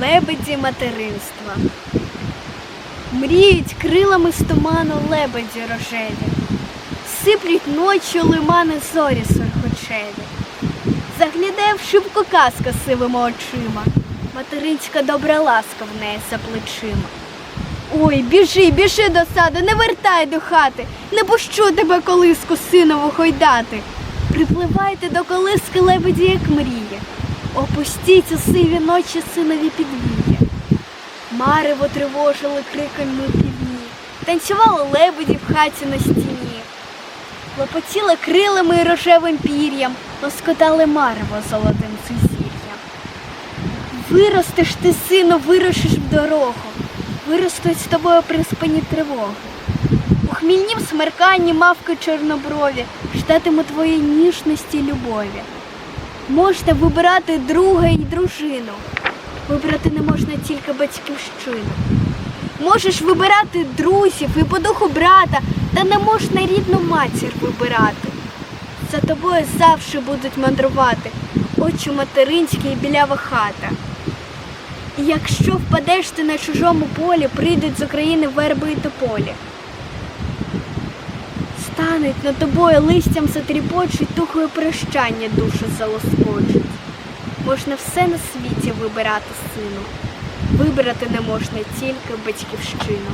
лебеді материнства. Мріють крилами з туману лебеді рожеві, сиплють ночі лимани зорі сорхочеві. Загляде в шибку казка сивими очима, материнська добра ласка в неї за плечима. Ой, біжи, біжи до саду, не вертай до хати, не пущу тебе колиску синову хойдати. Припливайте до колиски лебеді, як мріє, опустіть у сиві ночі синові підвіє. Марево тривожили криками півні, танцювали лебеді в хаті на стіні, лопотіли крилами і рожевим пір'ям, лоскотали марево золотим сузір'ям. Виростеш ти, сину, вирушиш в дорогу, виростуть з тобою приспані тривоги. У хмільнім смерканні мавки чорноброві ждатиму твоєї ніжності любові. Можна вибирати друга і дружину. Вибрати не можна тільки батьківщину. Можеш вибирати друзів і по духу брата, та не можна рідну матір вибирати. За тобою завжди будуть мандрувати очі материнські і білява хата. І якщо впадеш ти на чужому полі, прийдуть з України верби і тополі. Стануть над тобою листям затріпочуть, тухою прощання душу залоскочуть. Можна все на світі вибирати сину. Вибрати не можна тільки батьківщину.